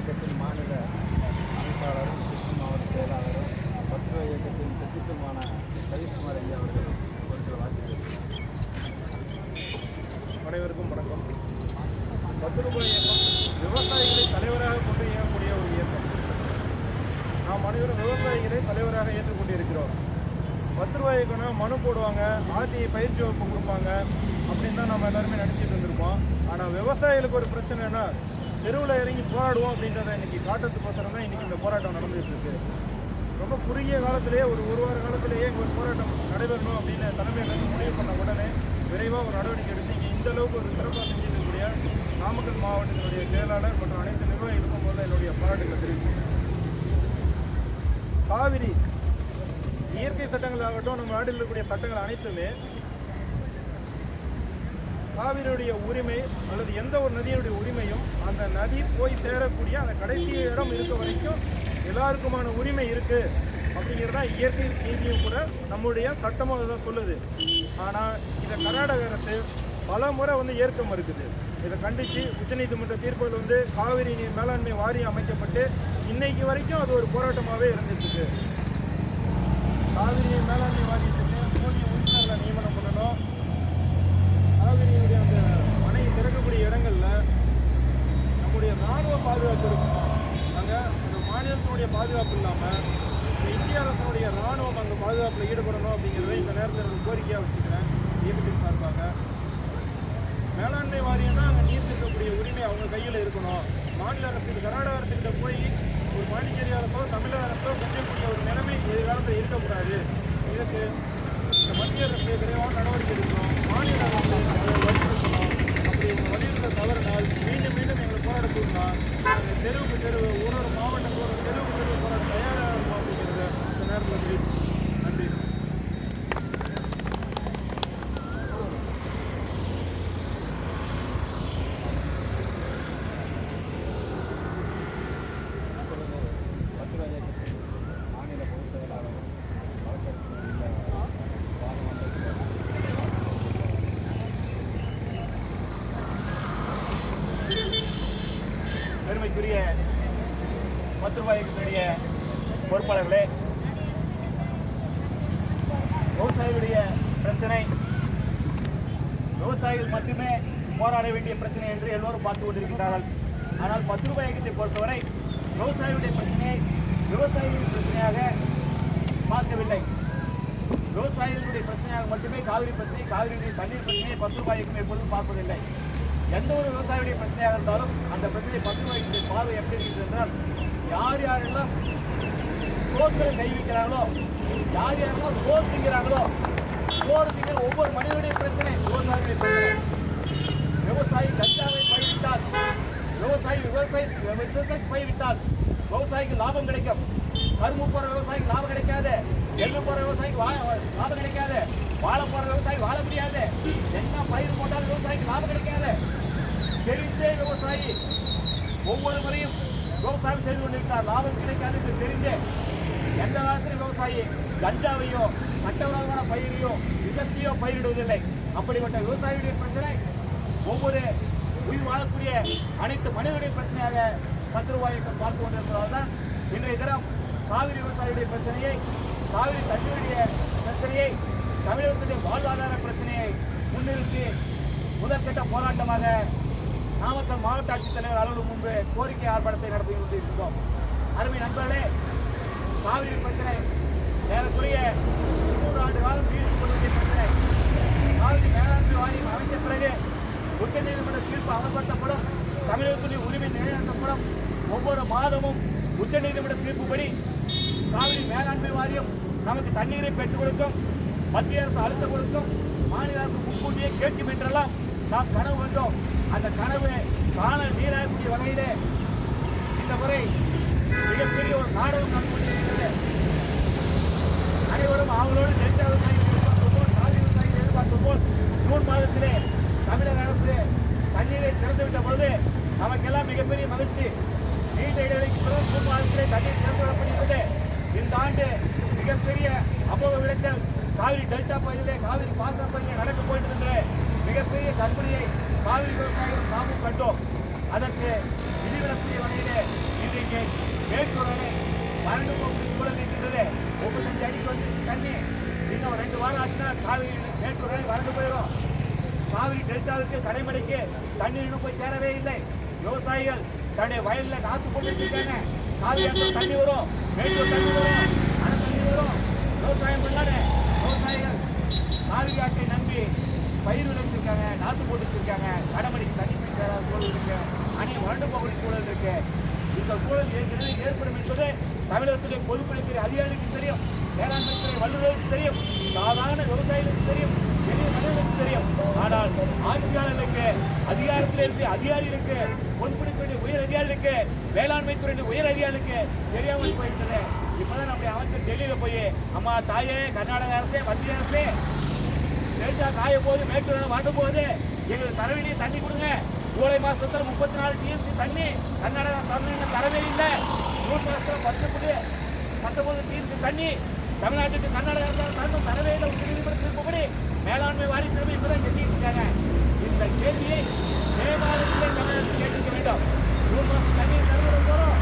இயக்கத்தின் மாநில அமைப்பாளரும் கிருஷ்ண மாவட்ட செயலாளரும் பத்ருவ இயக்கத்தின் பொக்கிஷமான ரவிக்குமார் ஐயா அவர்கள் ஒரு சில அனைவருக்கும் வணக்கம். பத்து ரூபாய் இயக்கம் விவசாயிகளை தலைவராக கொண்டு இயங்கக்கூடிய ஒரு இயக்கம். நாம் அனைவரும் விவசாயிகளை தலைவராக ஏற்றுக்கொண்டிருக்கிறோம். பத்து ரூபாய்க்குன்னா மனு போடுவாங்க ஆர்டிஐ பயிற்சி வகுப்பு கொடுப்பாங்க அப்படின்னு தான் நம்ம எல்லாருமே நினச்சிட்டு இருந்திருப்போம் ஆனால் விவசாயிகளுக்கு ஒரு பிரச்சனைனா தெருவில் இறங்கி போராடுவோம் அப்படின்றத இன்னைக்கு காட்டுறதுக்கோசரம் தான் இன்னைக்கு இந்த போராட்டம் நடந்துகிட்டு இருக்கு. ரொம்ப குறுகிய காலத்திலேயே ஒரு ஒரு வார காலத்திலேயே ஒரு போராட்டம் நடைபெறணும் அப்படின்னு தலைமையிலிருந்து முடிவு பண்ண உடனே விரைவாக ஒரு நடவடிக்கை எடுத்து இங்கே இந்த அளவுக்கு ஒரு சிறப்பாக செஞ்சிருக்கக்கூடிய நாமக்கல் மாவட்டத்தினுடைய செயலாளர் மற்றும் அனைத்து நிர்வாகிகளுக்கும் முதல்ல என்னுடைய பாராட்டுகளை தெரிவிச்சுக்கிறேன். காவிரி இயற்கை சட்டங்கள் ஆகட்டும் நம்ம நாட்டில் இருக்கக்கூடிய சட்டங்கள் அனைத்துமே காவிரியுடைய உரிமை அல்லது எந்த ஒரு நதியினுடைய உரிமையும் அந்த நதி போய் சேரக்கூடிய அந்த கடைசி இடம் இருக்க வரைக்கும் எல்லாருக்குமான உரிமை இருக்கு தான் இயற்கை நீதியும் கூட நம்முடைய சட்டமாக அதை சொல்லுது. ஆனால் இதை கர்நாடக அரசு பல முறை வந்து ஏற்க மறுக்குது. இதை கண்டித்து உச்சநீதிமன்ற தீர்ப்புகள் வந்து காவிரி நீர் மேலாண்மை வாரியம் அமைக்கப்பட்டு இன்னைக்கு வரைக்கும் அது ஒரு போராட்டமாகவே இருந்துட்டு காவிரி நீர் மேலாண்மை வாரியத்துக்கு போதிய உறுப்பினர்களை நியமனம் பண்ணணும் காவிரியுடைய அந்த அணை திறக்கக்கூடிய இடங்களில் நம்முடைய ராணுவ பாதுகாப்பு இருக்கும் அங்கே மாநிலத்தினுடைய பாதுகாப்பு இல்லாமல் இந்திய அரசனுடைய ராணுவம் அங்கே பாதுகாப்பில் ஈடுபடணும் அப்படிங்கிறத இந்த நேரத்தில் எனக்கு கோரிக்கையாக வச்சுக்கிறேன். இயக்கத்தின் சார்பாக. மேலாண்மை வாரியம்னா அங்கே நீர் இருக்கக்கூடிய உரிமை அவங்க கையில் இருக்கணும். மாநில அரசுக்கு கர்நாடக அரசுக்கிட்ட போய் ஒரு பாண்டிச்சேரி அரசோ தமிழக அரசோ கொஞ்சக்கூடிய ஒரு நிலைமை எதிர்காலத்தில் இருக்கக்கூடாது. இதுக்கு மத்திய அரசு விரைவான நடவடிக்கை எடுக்கணும். மாநில அரசு வலியுறுத்த தவறினால் மீண்டும் மீண்டும் எங்களை போராட தூண்டினா தெருவுக்கு தெருவு ஒரு ஒரு மாவட்டத்துக்கு ஒரு தெருவுக்கு தெருவு போராட தயாராக இருக்கும் அப்படிங்கிறத இந்த நேரத்தில் தெரிவிச்சு நன்றி பத்ருவ இயக்கத்தின் மாநில பொதுச் செயலாளரும் வழக்கறிஞர் பாராளுமன்ற பெருமைக்குரிய பத்து பொறுப்பாளர்களே விவசாயிகளுடைய பிரச்சனை விவசாயிகள் மட்டுமே போராட வேண்டிய பிரச்சனை என்று எல்லோரும் பார்த்து கொண்டிருக்கிறார்கள். ஆனால் பத்து ரூபாய் இயக்கத்தை பொறுத்தவரை விவசாயிகளுடைய பிரச்சனையை விவசாயிகளின் பிரச்சனையாக பார்க்கவில்லை. விவசாயிகளுடைய பிரச்சனையாக மட்டுமே காவிரி பிரச்சனை காவிரியுடைய தண்ணீர் பிரச்சனையை பத்து ரூபாய் இயக்கம் எப்போதும் பார்ப்பதில்லை. எந்த ஒரு விவசாயியுடைய பிரச்சனையாக இருந்தாலும் அந்த பிரச்சனையை பங்கு ரூபாய்க்கு பார்வை எப்படி இருக்கிறது என்றால் யார் யாரெல்லாம் சோத்துல கை வைக்கிறாங்களோ யார் யாரெல்லாம் சோறு திங்கிறாங்களோ சோறு திங்கிற ஒவ்வொரு மனிதனுடைய பிரச்சனை விவசாயியுடைய பிரச்சனை. விவசாயி கஞ்சாவை பயிரிட்டால் விவசாயி விவசாயி விவசாயத்தை பயிரிட்டால் விவசாயிக்கு லாபம் கிடைக்கும். கரும்பு போகிற விவசாயிக்கு லாபம் கிடைக்காது. எள்ளு போகிற விவசாயிக்கு வா- லாபம் கிடைக்காது. வாழை போகிற விவசாயி வாழ முடியாது என்ன பயிர் போட்டாலும் விவசாயிக்கு லாபம் கிடைக்காது தெரிந்தே விவசாயி ஒவ்வொரு முறையும் விவசாயம் செய்து கொண்டிருக்கிறார். லாபம் கிடைக்காது என்று தெரிந்தே எந்த காலத்திலும் விவசாயி கஞ்சாவையோ சட்டவிரோதமான பயிரையோ விசத்தையோ பயிரிடுவதில்லை. அப்படிப்பட்ட விவசாயிகளுடைய பிரச்சனை ஒவ்வொரு உயிர் வாழக்கூடிய அனைத்து மனிதனுடைய பிரச்சனையாக பத்து ரூபாய் பார்த்து கொண்டிருப்பதால் தான் இன்றைய தினம் காவிரி விவசாயியுடைய பிரச்சனையை காவிரி தண்ணீருடைய பிரச்சனையை தமிழகத்துடைய வாழ்வாதார பிரச்சனையை முன்னிறுத்தி முதற்கட்ட போராட்டமாக நாமக்கல் மாவட்ட ஆட்சித்தலைவர் அலுவலகம் முன்பு கோரிக்கை ஆர்ப்பாட்டத்தை நடத்தி கொண்டிருக்கிறோம் அருமை நண்பர்களே காவிரி பிரச்சனை ஏறக்குறைய மூன்று ஆண்டு காலம் நீடித்துக் கொண்டிருக்கிற பிரச்சனை. காவிரி மேலாண்மை வாரியம் அமைந்த பிறகு உச்சநீதிமன்ற தீர்ப்பு அமல்படுத்தப்படும். தமிழகத்துடைய உரிமை நிலைநாட்டப்படும். ஒவ்வொரு மாதமும் உச்சநீதிமன்ற தீர்ப்புப்படி காவிரி மேலாண்மை வாரியம் நமக்கு தண்ணீரை பெற்றுக் கொடுக்கும் மத்திய அரசு அழுத்தம் கொடுக்கும் மாநில அரசு முன்கூட்டியே கேட்கும் என்றெல்லாம் நாம் கனவு கண்டோம். அந்த கனவு காண நீராகக்கூடிய வகையிலே இந்த முறை மிகப்பெரிய ஒரு நாடகம் நடந்து கொண்டிருக்கிறது அனைவரும் அவங்களோடு டெல்டா விவசாயிகள் எதிர்பார்த்தோம் போல் காவிரி விவசாயிகள் எதிர்பார்த்தோம் போல் ஜூன் மாதத்திலே தமிழக அரசு தண்ணீரை திறந்துவிட்ட பொழுது நமக்கெல்லாம் மிகப்பெரிய மகிழ்ச்சி. நீண்ட இடைவெளிக்கு பிறகு ஜூன் மாதத்திலே தண்ணீர் திறந்து விடப்படுகிறது இந்த ஆண்டு மிகப்பெரிய அமோக விளைச்சல் காவிரி டெல்டா பகுதியிலே காவிரி பாசன பகுதியில் நடக்க போயிட்டு இருக்கிறேன் மிகப்பெரிய கற்பனையை காவிரி விவசாயிகள் நாமும் கண்டோம். அதற்கு விதிவிலக்கூடிய ஆசிரிய வகையிலே இன்றைக்கு மேற்கொள்ளலை வறண்டு போக்கு கூட நிற்கின்றது முப்பத்தஞ்சு அடிக்கு வந்து தண்ணி இன்னும் ரெண்டு வாரம் ஆச்சுன்னா காவிரி மேற்கொள்ளலை வறண்டு போயிடும். காவிரி டெல்டாவுக்கு கடைமடைக்கு தண்ணீர் இன்னும் போய் சேரவே இல்லை. விவசாயிகள் தன்னுடைய வயலில் காத்து போட்டு இருக்காங்க. காவிரி தண்ணி வரும். மேட்டூர் தண்ணி வரும். அணை தண்ணி வரும். விவசாயம் பண்ணாலே விவசாயிகள் காவிரி ஆற்றை நம்பி பயிர் விளைவிச்சிருக்காங்க நாற்று போட்டு வச்சிருக்காங்க கடைமடைக்கு தண்ணி போய் சூழல் இருக்கு அணி வறண்டு போகிற சூழல் இருக்கு. இந்த சூழல் ஏற்கனவே ஏற்படும் என்பது தமிழகத்துடைய பொதுப்பணித்துறை அதிகாரிகளுக்கு தெரியும் வேளாண்மை துறை வல்லுநருக்கு தெரியும் சாதாரண விவசாயிகளுக்கு தெரியும் பெரிய மனிதர்களுக்கு தெரியும். ஆனால் ஆட்சியாளர்களுக்கு அதிகாரத்தில் இருக்கிற அதிகாரிகளுக்கு பொதுப்பணித்துறை உயர் அதிகாரிகளுக்கு வேளாண்மை துறை உயர் அதிகாரிகளுக்கு தெரியாமல் போயிட்டது இப்பதான் நம்முடைய அமைச்சர் டெல்லியில போய் அம்மா தாயே கர்நாடக அரசே மத்திய அரசே டெல்டா காய போது மேட்டூர் வாட்டும் போது எங்களுக்கு தர தண்ணி கொடுங்க. ஜூலை மாசத்துல முப்பத்தி நாலு டிஎம்சி தண்ணி கர்நாடகா தமிழ்நாடு தரவே இல்லை. ஜூன் மாசத்துல புள்ளி பத்தொன்பது டிஎம்சி தண்ணி தமிழ்நாட்டுக்கு கர்நாடகா தரணும் தரவே இல்லை. உச்ச நீதிமன்றத்தின்படி மேலாண்மை வாரி வாரியத்தினரும் இப்பதான் செஞ்சுட்டு இருக்காங்க. இந்த கேள்வியை மே மாதத்திலே தமிழகத்தில் கேட்டுக்க வேண்டும் ஜூன் மாசம் தண்ணீர் தருவதன் போறோம்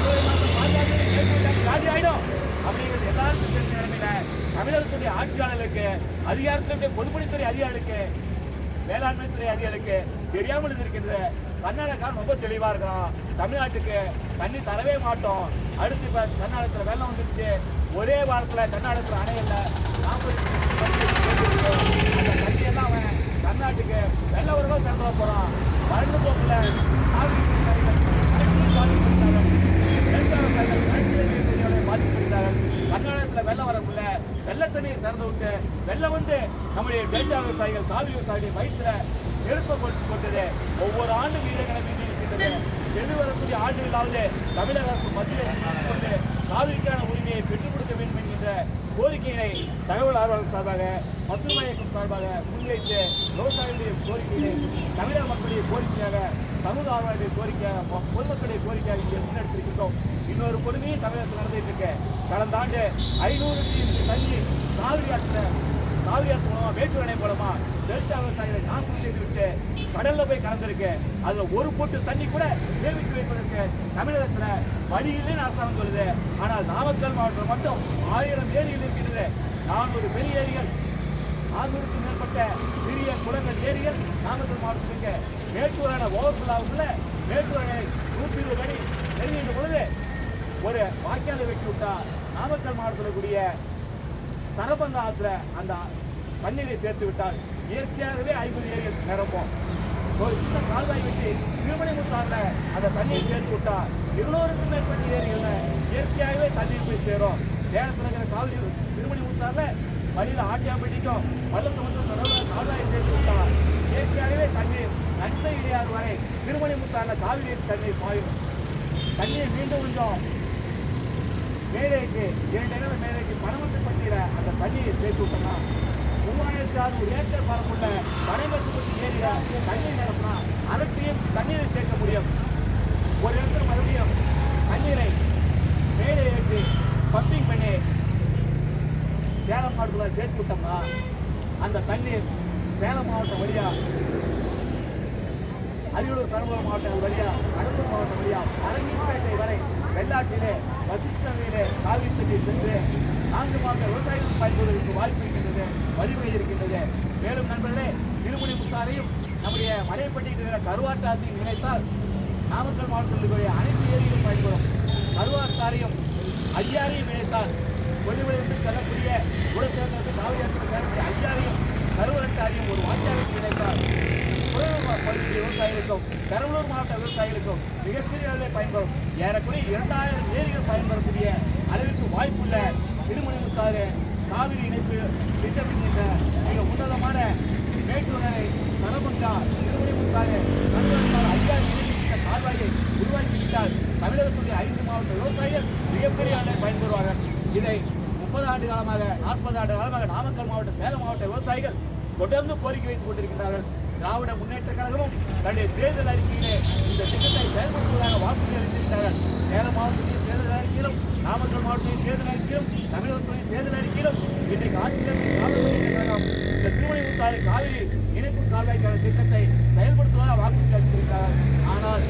ஜூலை மாசம் பாதுகாப்பு மேற்கொண்டு காலி ஆயிடும் அப்படிங்கிறது எல்லாருக்கும் தெரிஞ்ச நிலைமையில தமிழகத்துடைய ஆட்சியாளர்களுக்கு அதிகாரத்தினுடைய பொதுப்பணித்துறை அதிகாரிகளுக்கு வேளாண்மை துறை அதிகாரிகளுக்கு தெரியாமல் இருக்கின்றது கர்நாடகா ரொம்ப தெளிவாக இருக்கிறோம் தமிழ்நாட்டுக்கு தண்ணி தரவே மாட்டோம். அடுத்து இப்போ கர்நாடகத்தில் வெள்ளம் வந்துருச்சு. ஒரே வாரத்தில் கர்நாடகத்தில் அணையில் நாற்பது அந்த தண்ணி எல்லாம் அவன் தமிழ்நாட்டுக்கு வெள்ள வருவோ திறந்து போறான். வறண்டு போக்குல காவிரி கர்நாடகத்தில் வெள்ளம் வரக்குள்ள வெள்ள தண்ணீர் திறந்து விட்டு வெள்ளம் வந்து நம்முடைய டெல்டா விவசாயிகள் சாவி விவசாயிகள் வயிற்றில் நெருப்பை கொண்டு கொண்டது ஒவ்வொரு ஆண்டும் வீரர்களை மீண்டு இருக்கின்றது எதிர்வரக்கூடிய ஆண்டுகளாவது தமிழக அரசு மத்தியில் கொண்டு காவிரிக்கான உரிமையை பெற்றுக் கொடுக்க வேண்டும் என்கின்ற கோரிக்கையினை தகவல் ஆர்வலர் சார்பாக மத்துவ இயக்கம் சார்பாக முன்வைத்து கோரிக்கையை தமிழக மக்களுடைய கோரிக்கையாக சமூக ஆர்வலருடைய கோரிக்கையாக பொதுமக்களுடைய கோரிக்கையாக இங்கே முன்னெடுத்திருக்கின்றோம். இன்னொரு கொடுமையும் தமிழகத்தில் நடந்துட்டு இருக்கு கடந்த ஆண்டு ஐநூறு டிஎம்சி தண்ணி காவிரி ஆற்றில் காவிரி ஆற்று மூலமா மேட்டூர் அணை மூலமா டெல்டா விவசாயிகளை நாசம் செய்துவிட்டு கடல்ல போய் கலந்திருக்கு. அதுல ஒரு பொட்டு தண்ணி கூட சேமித்து வைப்பதற்கு தமிழகத்துல வழியிலே இல்லைன்னு அரசாங்கம் சொல்லுது. ஆனால் நாமக்கல் மாவட்டம் மட்டும் ஆயிரம் ஏரிகள் இருக்கின்றது. நானூறு பெரிய ஏரிகள் நானூறுக்கும் மேற்பட்ட சிறிய குளங்கள் ஏரிகள் நாமக்கல் மாவட்டத்துக்கு மேட்டூரான மேட்டூர் அணை ஓவர்ஃபுல்லாவுக்குள்ள மேட்டூர் அணை நூற்றி இருபது அடி நெருங்கின்ற பொழுது ஒரு வாய்க்காலை வெட்டி விட்டா நாமக்கல் மாவட்டத்தில் கூடிய சரபந்த ஆற்றுல அந்த தண்ணீரை சேர்த்து விட்டால் இயற்கையாகவே ஐம்பது ஏரிகள் நிரம்பும். ஒரு சின்ன கால்வாய் வெட்டி திருமணிமுத்தாறுல அந்த தண்ணீர் சேர்த்து விட்டா இருநூறுக்கும் மேற்பட்ட ஏரிகளில் இயற்கையாகவே தண்ணீர் போய் சேரும். சேலத்துல இருக்கிற காவிரி திருமணிமுத்தாறுல வழியில ஆட்டியாம்பட்டிக்கும் பள்ளத்தமுத்தும் நடுவில் கால்வாயை சேர்த்து விட்டா இயற்கையாகவே தண்ணீர் நன்மை இடையாறு வரை திருமணிமுத்தாறுல காவிரி தண்ணீர் பாயும். தண்ணீர் மீண்டும் கொஞ்சம் மேலேக்கு இரண்டு இடங்கள் மேலேக்கு பணமத்து பட்டியல அந்த தண்ணியை சேர்த்து விட்டோம்னா மூவாயிரத்தி அறுநூறு ஏக்கர் பரப்புள்ள பற்றி ஏரியில தண்ணீர் நிரப்பினா அதற்கையும் தண்ணீரை சேர்க்க முடியும். ஒரு இடத்துல மறுபடியும் தண்ணீரை மேலே ஏற்றி பம்பிங் பண்ணி சேலம் மாவட்டத்தில் சேர்த்து விட்டோம்னா அந்த தண்ணீர் சேலம் மாவட்டம் வழியா அரியலூர் பெரம்பலூர் மாவட்டம் வழியா கடலூர் மாவட்டம் வழியா அரங்கிப்பேட்டை வரை வெள்ளாட்டிலே வசிஷ்டமையிலே காவிரி தண்ணீர் சென்று நான்கு மாவட்ட விவசாயிகள் பயன்படுவதற்கு வாய்ப்பு இருக்கின்றது வலிமை இருக்கின்றது. மேலும் நண்பர்களே திருமணி முத்தாரையும் நம்முடைய மலைப்பட்டியில் இருக்கிற கருவாட்டாத்தையும் இணைத்தால் நாமக்கல் மாவட்டத்தில் இருக்கக்கூடிய அனைத்து ஏரியிலும் பயன்படும். கருவாட்டாரையும் ஐயாரையும் இணைத்தால் கொல்லிமலையிலிருந்து செல்லக்கூடிய குலசேகரத்து காவிரி ஆற்றுக்கு செல்லக்கூடிய ஐயாரையும் கருவரட்டாரையும் ஒரு வாய்க்காலுக்கு இணைத்தார். பகுதி விவசாயிகளுக்கும் பெரம்பலூர் மாவட்ட விவசாயிகளுக்கும் மிகப்பெரிய அளவில் பயன்படும் ஏறக்குறைய இரண்டாயிரம் ஏரிகள் பயன்படக்கூடிய அளவிற்கு வாய்ப்புள்ள திருமணிமுத்தாறு காவிரி இணைப்பு திட்டமிடுகின்ற மிக உன்னதமான மேட்டூர் அணை திருமணி திருமணிமுத்தாறு கருவரட்டாறு ஐயா கால்வாயை உருவாக்கிவிட்டால் தமிழகத்துடைய ஐந்து மாவட்ட விவசாயிகள் மிகப்பெரிய அளவில் பயன்பெறுவார்கள். இதை முப்பது ஆண்டு காலமாக நாற்பது ஆண்டு காலமாக நாமக்கல் மாவட்ட சேலம் மாவட்ட விவசாயிகள் தொடர்ந்து கோரிக்கை வைத்துக் கொண்டிருக்கிறார்கள் திராவிட முன்னேற்ற கழகமும் தன்னுடைய தேர்தல் அறிக்கையிலே இந்த திட்டத்தை செயல்படுத்துவதாக வாக்குறுதி அளித்திருக்கிறார்கள் சேலம் மாவட்டத்தின் தேர்தல் அறிக்கையிலும் நாமக்கல் மாவட்டத்தின் தேர்தல் அறிக்கையிலும் தமிழகத்துடைய தேர்தல் அறிக்கையிலும் இன்றைக்கு ஆட்சியில் இந்த திருமணி முத்தாறு காவிரி இணைப்பு கால்வாய்க்கான திட்டத்தை செயல்படுத்துவதாக வாக்குறுதி அளித்திருக்கிறார்கள் ஆனால்